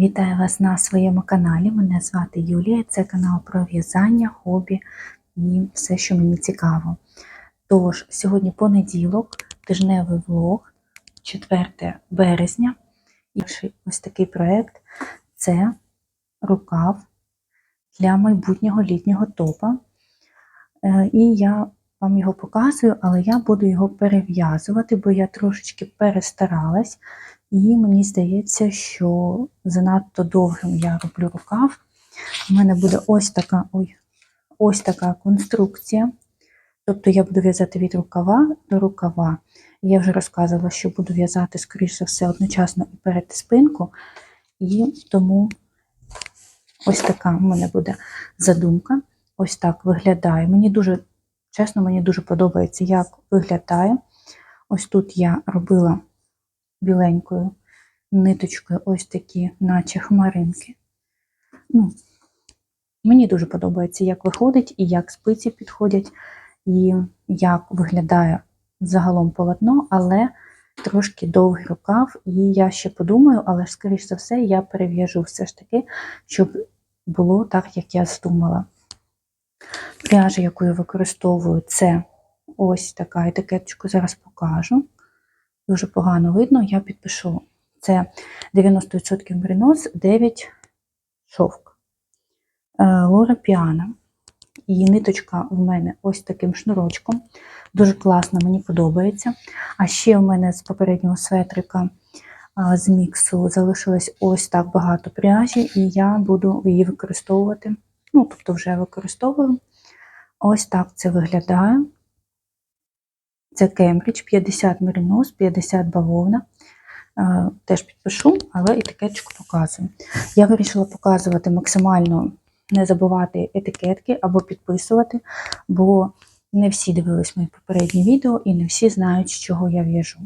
Вітаю вас на своєму каналі. Мене звати Юлія. Це канал про в'язання, хобі і все, що мені цікаво. Тож, сьогодні понеділок, тижневий влог, 4 березня. І ось такий проєкт це рукав для майбутнього літнього топа. Е, І я вам його показую, але я буду його перев'язувати, бо я трошечки перестаралась. І мені здається, що занадто довгим я роблю рукав. У мене буде ось така, ой, ось така конструкція. Тобто я буду в'язати від рукава до рукава. Я вже розказувала, що буду в'язати, скоріш за все, одночасно і перед спинку. І тому ось така в мене буде задумка. Ось так виглядає. Мені дуже, чесно, мені дуже подобається, як виглядає. Ось тут я робила біленькою ниточкою ось такі, наче хмаринки. Ну, мені дуже подобається, як виходить, і як спиці підходять, і як виглядає загалом полотно, але трошки довгий рукав. І я ще подумаю, але ж, скоріш за все, я перев'яжу все ж таки, щоб було так, як я здумала. Пряжа, яку я використовую, це ось така етикеточку, зараз покажу. Дуже погано видно, я підпишу. Це 90% меринос, 9 шовк. Е, Лора Піана. Її ниточка в мене ось таким шнурочком. Дуже класно, мені подобається. А ще в мене з попереднього светрика з міксу залишилось ось так багато пряжі, і я буду її використовувати. Ну, тобто, вже використовую. Ось так це виглядає. Це Кембридж, 50 меринос, 50 бавовна. Е, Теж підпишу, але етикеточку показую. Я вирішила показувати максимально не забувати етикетки або підписувати, бо не всі дивились мої попередні відео і не всі знають, з чого я в'яжу.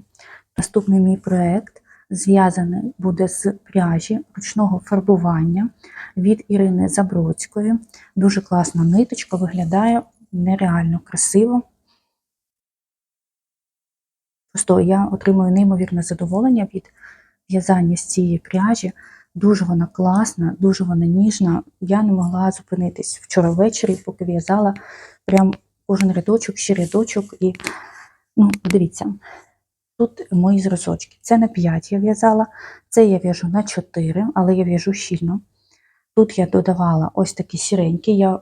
Наступний мій проєкт зв'язаний буде з пряжі ручного фарбування від Ірини Забродської. Дуже класна ниточка, виглядає нереально красиво. Просто я отримую неймовірне задоволення від в'язання з цієї пряжі. Дуже вона класна, дуже вона ніжна. Я не могла зупинитись вчора ввечері, поки в'язала прям кожен рядочок, ще рядочок. І, ну, дивіться, тут мої зразочки. Це на 5 я в'язала, це я в'яжу на 4, але я в'яжу щільно. Тут я додавала ось такі сіренькі, я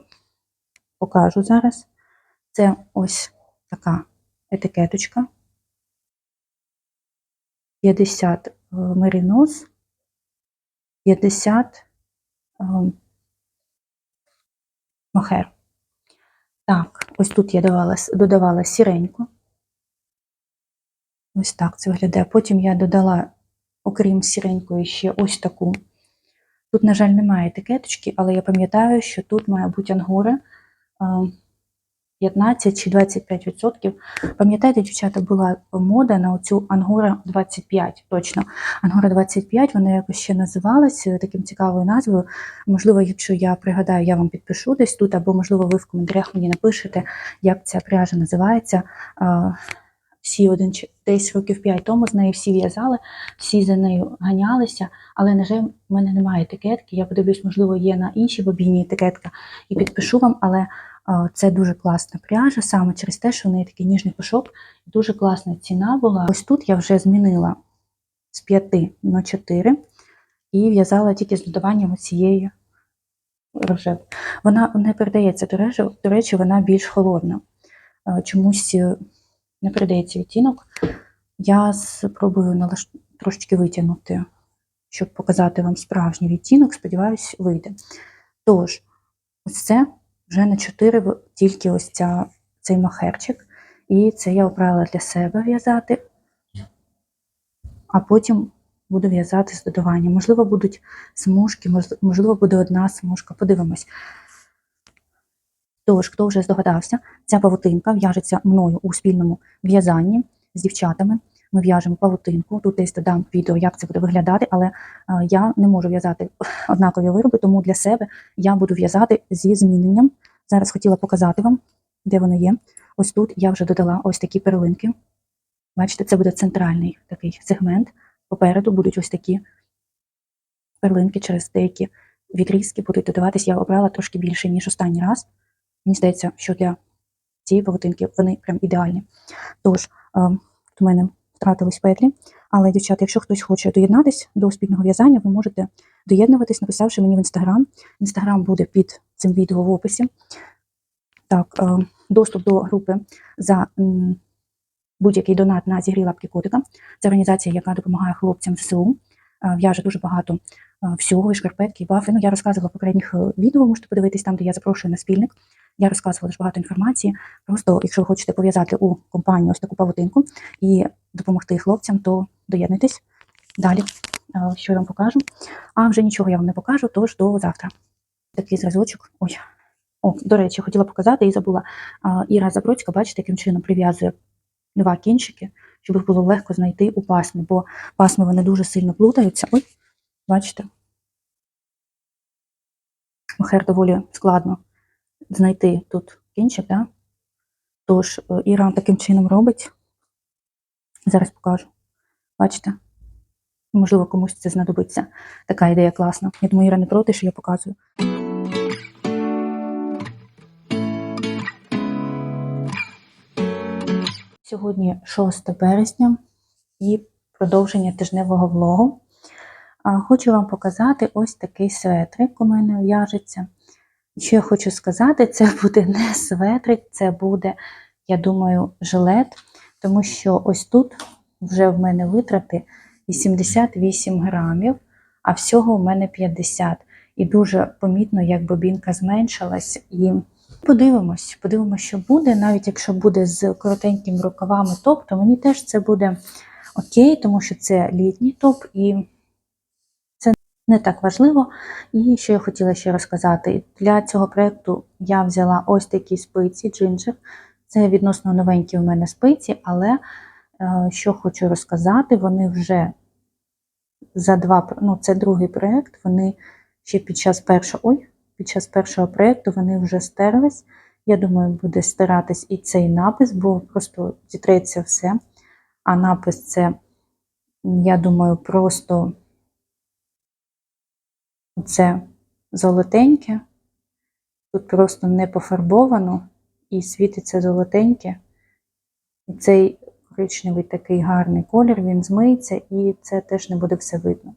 покажу зараз. Це ось така етикеточка. 50 е, меринос, 50 е, мохер. Так, ось тут я давала, додавала сіреньку. Ось так це виглядає. Потім я додала, окрім сіренької, ще ось таку. Тут, на жаль, немає етикеточки, але я пам'ятаю, що тут має бути ангора. Е, 15 чи 25%. Пам'ятаєте, дівчата, була мода на оцю Ангора 25, точно. Ангора 25, вона якось ще називалась е, таким цікавою назвою. Можливо, якщо я пригадаю, я вам підпишу десь тут, або, можливо, ви в коментарях мені напишете, як ця пряжа називається. Всі один десь років 5 тому з нею всі в'язали, всі за нею ганялися, але, на жаль, в мене немає етикетки. Я подивлюсь, можливо, є на іншій бобіні етикетка і підпишу вам, але Це дуже класна пряжа, саме через те, що в неї такий ніжний пушок. Дуже класна ціна була. Ось тут я вже змінила з 5 на 4 і в'язала тільки з додаванням цієї рожевої. Вона не передається, до речі, вона більш холодна. Чомусь е, не передається відтінок. Я спробую трошечки витягнути, щоб показати вам справжній відтінок. Сподіваюсь, вийде. Тож, ось це вже на 4 тільки ось ця, цей махерчик. І це я обрала для себе в'язати, а потім буду в'язати з додаванням. Можливо, будуть смужки, можливо, буде одна смужка. Подивимось. Тож, хто вже здогадався, ця павутинка в'яжеться мною у спільному в'язанні з дівчатами. Ми в'яжемо павутинку. Тут десь додам відео, як це буде виглядати, але е, я не можу в'язати однакові вироби, тому для себе я буду в'язати зі зміненням. Зараз хотіла показати вам, де вони є. Ось тут я вже додала ось такі перлинки. Бачите, це буде центральний такий сегмент. Попереду будуть ось такі перлинки через деякі відрізки будуть додаватись. Я обрала трошки більше, ніж останній раз. Мені здається, що для цієї павутинки вони прям ідеальні. Тож, в мене втратились петлі. Але, дівчата, якщо хтось хоче доєднатись до спільного в'язання, ви можете доєднуватись, написавши мені в інстаграм. Інстаграм буде під цим відео в описі. Так, е, доступ до групи за будь-який донат на зігрі лапки котика. Це організація, яка допомагає хлопцям ЗСУ. Е, В'яже дуже багато е, всього, і шкарпетки, і бафи. Ну, я розказувала в попередніх відео, можете подивитись там, де я запрошую на спільник. Я розказувала дуже багато інформації. Просто, якщо ви хочете пов'язати у компанію ось таку павутинку і допомогти хлопцям, то доєднуйтесь. Далі, е, що я вам покажу. А вже нічого я вам не покажу, тож до завтра. Такий зразочок. Ой. О, до речі, хотіла показати і забула. Іра Забродська, бачите, яким чином прив'язує два кінчики, щоб їх було легко знайти у пасмі, бо пасми вони дуже сильно плутаються. Ой, бачите? Мохер доволі складно знайти тут кінчик, да? Тож е, Іра таким чином робить. Зараз покажу. Бачите? Можливо, комусь це знадобиться. Така ідея класна. Я думаю, Іра не проти, що я показую. Сьогодні 6 березня і продовження тижневого влогу. Хочу вам показати ось такий светрик у мене в'яжеться. Що я хочу сказати, це буде не светрик, це буде, я думаю, жилет, тому що ось тут вже в мене витрати 88 грамів, а всього у мене 50. І дуже помітно, як бобінка зменшилась. І подивимось, подивимось, що буде. Навіть якщо буде з коротенькими рукавами топ, то мені теж це буде окей, тому що це літній топ, і не так важливо. І що я хотіла ще розказати, для цього проєкту я взяла ось такі спиці джинджер. Це відносно новенькі у мене спиці, але е, що хочу розказати, вони вже за два, ну це другий проєкт, вони ще під час першого, ой, під час першого проєкту вони вже стерлись. Я думаю, буде стиратись і цей напис, бо просто зітреться все. А напис це, я думаю, просто це золотеньке. Тут просто не пофарбовано і світиться золотеньке. І цей коричневий такий гарний колір, він змиється, і це теж не буде все видно.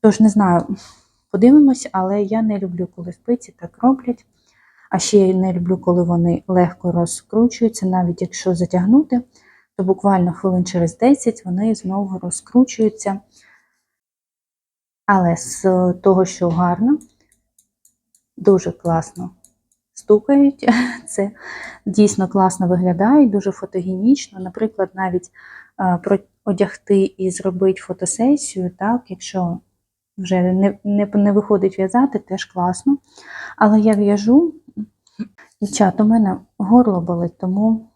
Тож, не знаю, подивимось, але я не люблю, коли спиці так роблять. А ще я не люблю, коли вони легко розкручуються, навіть якщо затягнути, то буквально хвилин через 10 вони знову розкручуються. Але з того, що гарно, дуже класно стукають. Це дійсно класно виглядає, дуже фотогенічно. Наприклад, навіть про- одягти і зробити фотосесію, так, якщо вже не, не, не виходить в'язати, теж класно. Але я в'яжу, дівчат, у мене горло болить, тому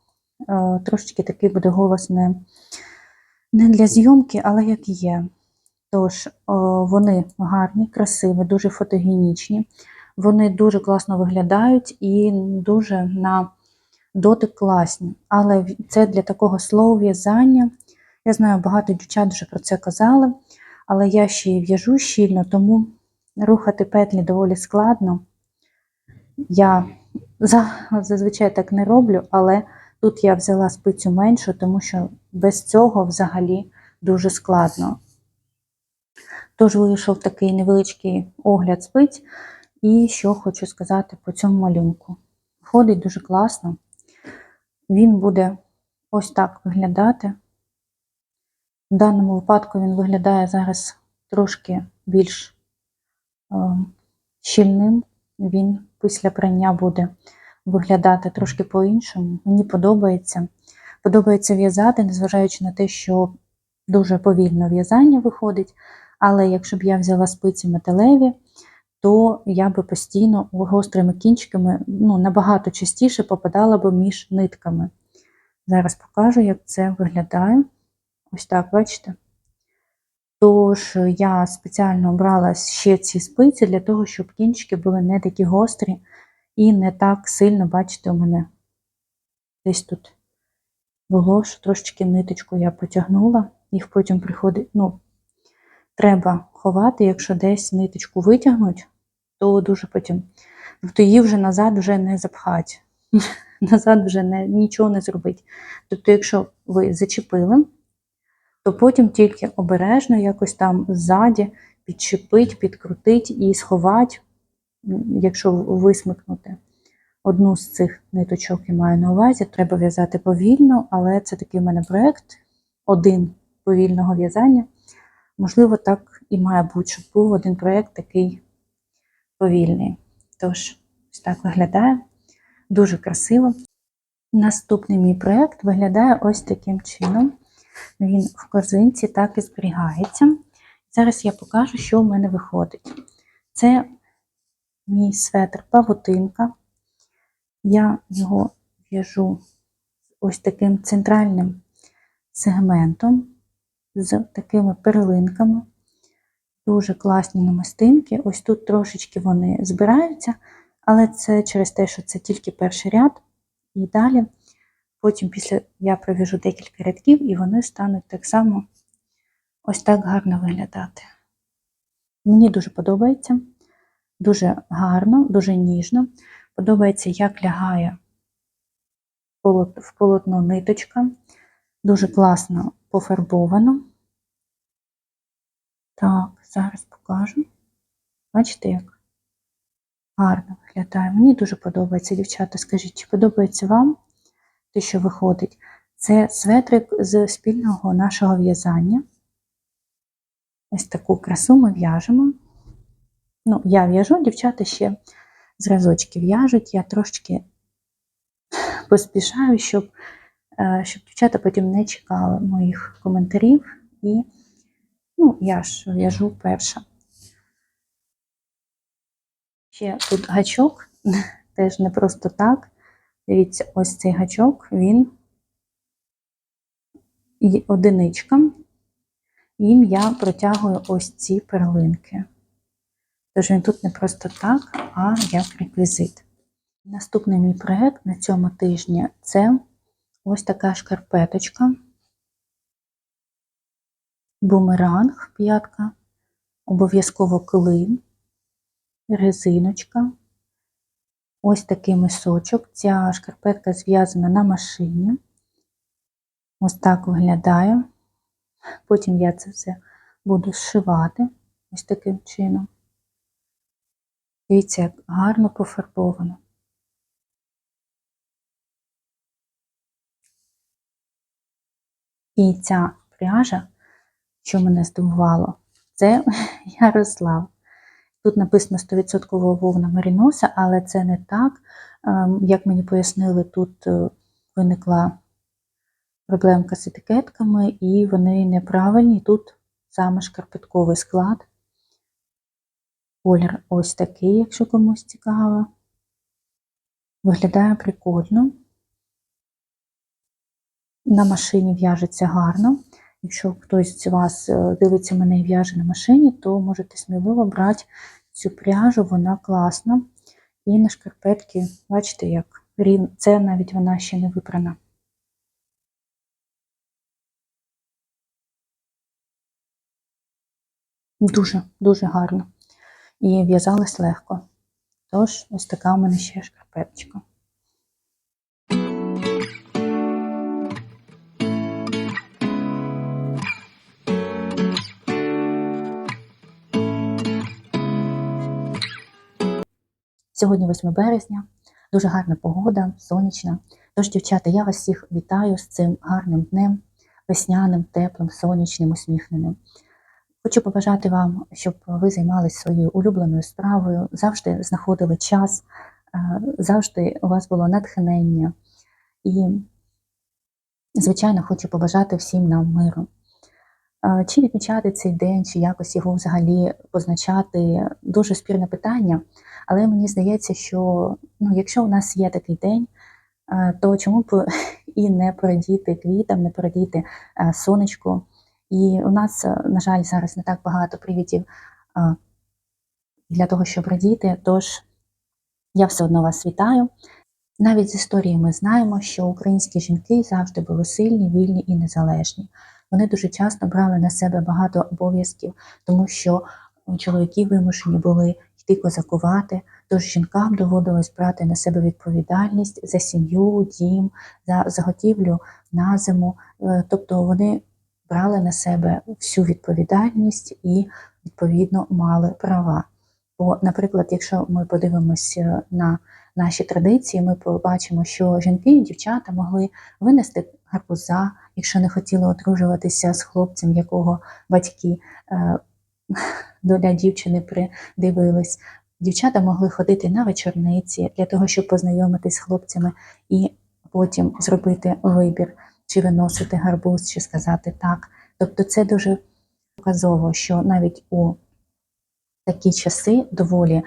е, трошечки такий буде голос не, не для зйомки, але як є. Тож, вони гарні, красиві, дуже фотогенічні. Вони дуже класно виглядають і дуже на дотик класні. Але це для такого слоу в'язання. Я знаю, багато дівчат вже про це казали, але я ще й в'яжу щільно, тому рухати петлі доволі складно. Я зазвичай так не роблю, але тут я взяла спицю меншу, тому що без цього взагалі дуже складно. Тож вийшов такий невеличкий огляд спиць. І що хочу сказати по цьому малюнку. Входить дуже класно. Він буде ось так виглядати. В даному випадку він виглядає зараз трошки більш е, щільним. Він після прання буде виглядати трошки по-іншому. Мені подобається. Подобається в'язати, незважаючи на те, що дуже повільно в'язання виходить. Але якщо б я взяла спиці металеві, то я би постійно гострими кінчиками ну, набагато частіше попадала б між нитками. Зараз покажу, як це виглядає. Ось так, бачите? Тож я спеціально обрала ще ці спиці для того, щоб кінчики були не такі гострі і не так сильно, бачите, у мене десь тут було, що трошечки ниточку я потягнула, їх потім приходить, ну, треба ховати, якщо десь ниточку витягнуть, то дуже потім. Тобто її вже назад вже не запхать, назад вже не, нічого не зробить. Тобто, якщо ви зачепили, то потім тільки обережно якось там ззаді підчепить, підкрутить і сховать, якщо висмикнути. Одну з цих ниточок я маю на увазі, треба в'язати повільно, але це такий в мене проєкт, один повільного в'язання. Можливо, так і має бути, щоб був один проєкт такий повільний. Тож, ось так виглядає. Дуже красиво. Наступний мій проєкт виглядає ось таким чином. Він в корзинці так і зберігається. Зараз я покажу, що в мене виходить. Це мій светр павутинка. Я його в'яжу ось таким центральним сегментом з такими перлинками. Дуже класні намистинки. Ось тут трошечки вони збираються, але це через те, що це тільки перший ряд. І далі, потім після я пров'яжу декілька рядків, і вони стануть так само ось так гарно виглядати. Мені дуже подобається, дуже гарно, дуже ніжно. Подобається, як лягає в полотно ниточка. Дуже класно пофарбовано. Так, зараз покажу. Бачите, як гарно виглядає. Мені дуже подобається, дівчата. Скажіть, чи подобається вам те, що виходить? Це светрик з спільного нашого в'язання. Ось таку красу ми в'яжемо. Ну, я в'яжу, дівчата ще зразочки в'яжуть. Я трошки поспішаю, щоб, щоб дівчата потім не чекали моїх коментарів. І ну, я ж в'яжу перша. Ще тут гачок, теж не просто так. Дивіться, ось цей гачок, він одиничка. Їм я протягую ось ці перлинки. Тож він тут не просто так, а як реквізит. Наступний мій проєкт на цьому тижні це ось така шкарпеточка, бумеранг, п'ятка, обов'язково клин, резиночка, ось такий мисочок. Ця шкарпетка зв'язана на машині. Ось так виглядає. Потім я це все буду зшивати ось таким чином. Дивіться, як гарно пофарбовано. І ця пряжа, що мене здивувало, це Ярослав. Тут написано 100% вовна Маріноса, але це не так. Ем, Як мені пояснили, тут е, виникла проблемка з етикетками, і вони неправильні. Тут саме шкарпетковий склад. Колір ось такий, якщо комусь цікаво. Виглядає прикольно. На машині в'яжеться гарно. Якщо хтось з вас е, дивиться мене і в'яже на машині, то можете сміливо брати цю пряжу, вона класна. І на шкарпетки, бачите, як рівно. Це навіть вона ще не випрана. Дуже, дуже гарно. І в'язалась легко. Тож, ось така у мене ще шкарпеточка. Сьогодні 8 березня, дуже гарна погода, сонячна. Тож, дівчата, я вас всіх вітаю з цим гарним днем, весняним, теплим, сонячним, усміхненим. Хочу побажати вам, щоб ви займалися своєю улюбленою справою, завжди знаходили час, е, завжди у вас було натхнення. І, звичайно, хочу побажати всім нам миру. Чи відмічати цей день, чи якось його взагалі позначати дуже спірне питання. Але мені здається, що ну, якщо у нас є такий день, то чому б і не порадіти квітам, не порадіти сонечку. І у нас, на жаль, зараз не так багато привітів е, для того, щоб радіти. Тож я все одно вас вітаю. Навіть з історії ми знаємо, що українські жінки завжди були сильні, вільні і незалежні. Вони дуже часто брали на себе багато обов'язків, тому що чоловіки вимушені були йти козакувати, тож жінкам доводилось брати на себе відповідальність за сім'ю, дім, за заготівлю на зиму. Е, Тобто вони брали на себе всю відповідальність і відповідно мали права. Бо, наприклад, якщо ми подивимося на наші традиції, ми побачимо, що жінки і дівчата могли винести гарбуза, якщо не хотіли одружуватися з хлопцем, якого батьки е, доля дівчини придивились. Дівчата могли ходити на вечорниці для того, щоб познайомитись з хлопцями і потім зробити вибір, чи виносити гарбуз, чи сказати так. Тобто це дуже показово, що навіть у такі часи доволі, е,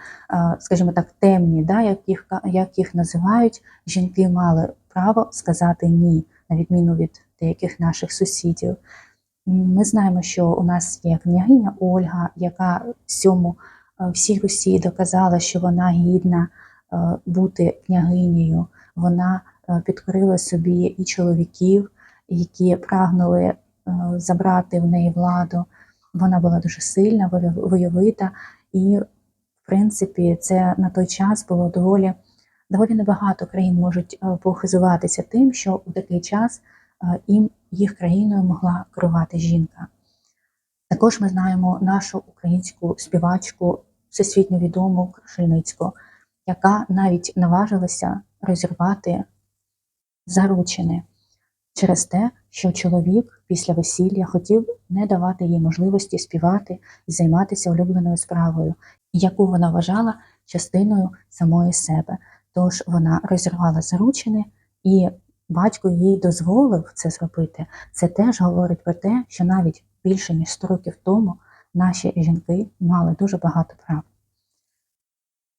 скажімо так, темні, да, як, їх, як їх називають, жінки мали право сказати ні, на відміну від деяких наших сусідів. Ми знаємо, що у нас є княгиня Ольга, яка всьому е, всій Русі доказала, що вона гідна е, бути княгинею. Вона е, підкорила собі і чоловіків, які прагнули забрати в неї владу. Вона була дуже сильна, войов- войовита, і, в принципі, це на той час було доволі, доволі небагато країн можуть е, похизуватися тим, що у такий час е, їм їх країною могла керувати жінка. Також ми знаємо нашу українську співачку, всесвітньо відому Крушельницьку, яка навіть наважилася розірвати заручини через те, що чоловік після весілля хотів не давати їй можливості співати і займатися улюбленою справою, яку вона вважала частиною самої себе. Тож вона розірвала заручини, і батько їй дозволив це зробити. Це теж говорить про те, що навіть більше ніж 100 років тому наші жінки мали дуже багато прав.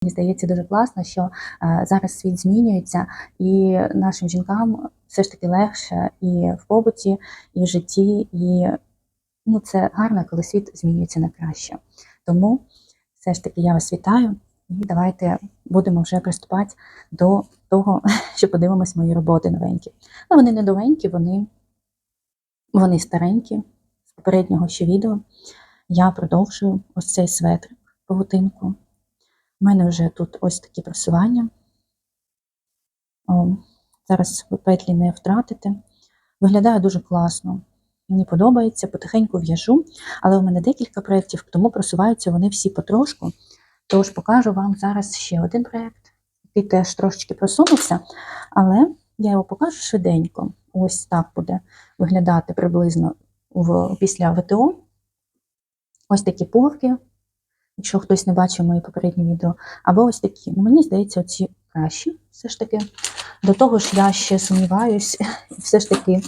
Мені здається дуже класно, що е, зараз світ змінюється, і нашим жінкам все ж таки легше і в побуті, і в житті, і ну, це гарно, коли світ змінюється на краще. Тому все ж таки я вас вітаю, і давайте будемо вже приступати до того, що подивимось мої роботи новенькі. Ну, вони не новенькі, вони, вони старенькі. З попереднього ще відео я продовжую ось цей светрик павутинку. У мене вже тут ось такі просування. О, зараз ви петлі не втратите. Виглядає дуже класно. Мені подобається, потихеньку в'яжу, але у мене декілька проєктів, тому просуваються вони всі потрошку. Тож покажу вам зараз ще один проєкт, який теж трошечки просунувся, але я його покажу швиденько. Ось так буде виглядати приблизно в, після ВТО. Ось такі пуговки, якщо хтось не бачив мої попередні відео, або ось такі. Ну, мені здається, оці кращі все ж таки. До того ж, я ще сумніваюсь, все ж таки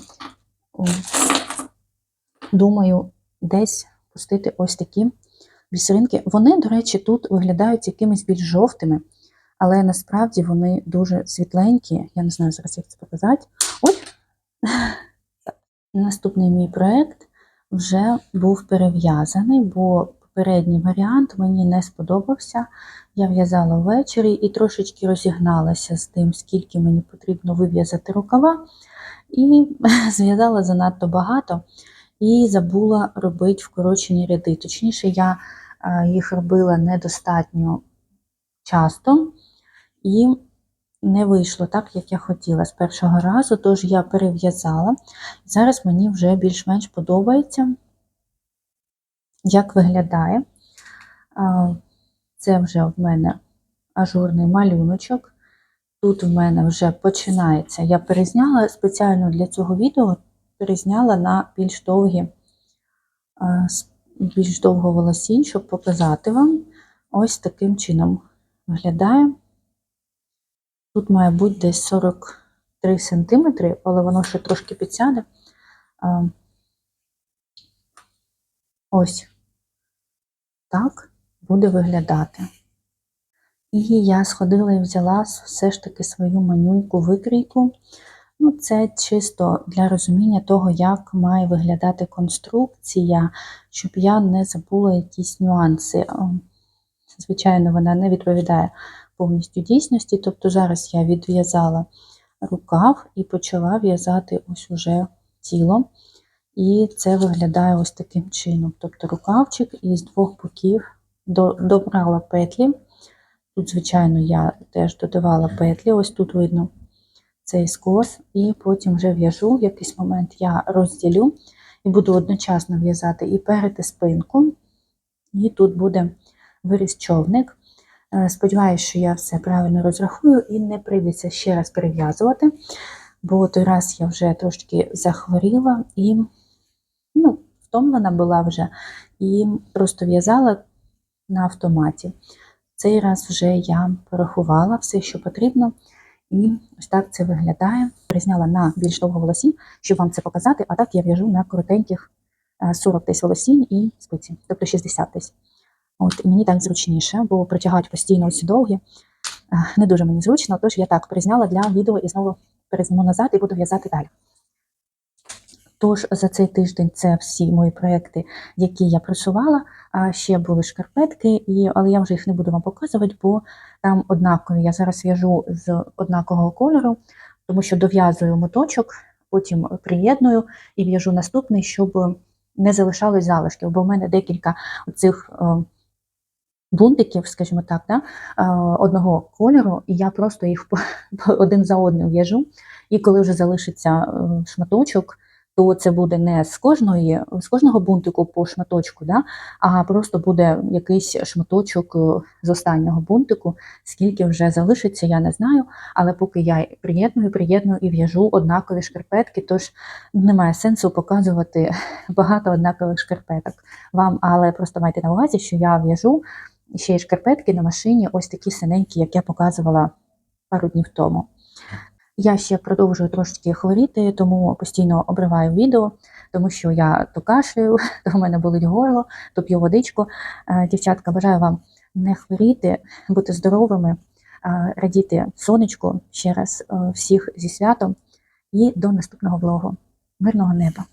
думаю, десь пустити ось такі бісеринки. Вони, до речі, тут виглядають якимись більш жовтими, але насправді вони дуже світленькі. Я не знаю зараз, як це показати. Ой! Наступний мій проєкт вже був перев'язаний, бо попередній варіант мені не сподобався. Я в'язала ввечері і трошечки розігналася з тим, скільки мені потрібно вив'язати рукава, і зв'язала занадто багато і забула робити вкорочені ряди. Точніше, я е, їх робила недостатньо часто і не вийшло так, як я хотіла з першого разу, тож я перев'язала. Зараз мені вже більш-менш подобається, як виглядає. Це вже в мене ажурний малюночок. Тут в мене вже починається. Я перезняла спеціально для цього відео, перезняла на більш довгі, більш довго волосінь, щоб показати вам. Ось таким чином виглядає. Тут має бути десь 43 см, але воно ще трошки підсяде. Ось так буде виглядати. І я сходила і взяла все ж таки свою манюньку викрійку. Ну, це чисто для розуміння того, як має виглядати конструкція, щоб я не забула якісь нюанси. Звичайно, вона не відповідає повністю дійсності. Тобто зараз я відв'язала рукав і почала в'язати ось уже тіло. І це виглядає ось таким чином. Тобто рукавчик із двох боків добрала петлі. Тут, звичайно, я теж додавала петлі, ось тут видно цей скос, і потім вже в'яжу. В якийсь момент я розділю і буду одночасно в'язати і перед і спинку. І тут буде виріс човник. Е, Сподіваюсь, що я все правильно розрахую і не прийдеться ще раз перев'язувати, бо той раз я вже трошки захворіла і ну, втомлена була вже, і просто в'язала на автоматі. Цей раз вже я порахувала все, що потрібно, і ось так це виглядає. Призняла на більш довго волосінь, щоб вам це показати, а так я в'яжу на коротеньких е, 40 десь волосінь і спиці, тобто 60 десь. От, мені так зручніше, бо протягати постійно ось довгі. Е, Не дуже мені зручно, тож я так призняла для відео і знову перезніму назад і буду в'язати далі. Тож за цей тиждень це всі мої проекти, які я просувала. А ще були шкарпетки, і, але я вже їх не буду вам показувати, бо там однакові. Я зараз в'яжу з однакового кольору, тому що дов'язую моточок, потім приєдную і в'яжу наступний, щоб не залишалось залишків, бо в мене декілька цих бунтиків, скажімо так, да, е, одного кольору, і я просто їх один за одним в'яжу. І коли вже залишиться е, шматочок, то це буде не з кожної, з кожного бунтику по шматочку, да, а просто буде якийсь шматочок е, з останнього бунтику. Скільки вже залишиться, я не знаю. Але поки я приєдную, приєдную і в'яжу однакові шкарпетки, тож немає сенсу показувати багато однакових шкарпеток вам, але просто майте на увазі, що я в'яжу ще й шкарпетки на машині, ось такі синенькі, як я показувала пару днів тому. Я ще продовжую трошечки хворіти, тому постійно обриваю відео, тому що я то кашляю, то в мене болить горло, то п'ю водичку. Е, Дівчатка, бажаю вам не хворіти, бути здоровими, е, радіти сонечку ще раз е, всіх зі святом і до наступного влогу. Мирного неба!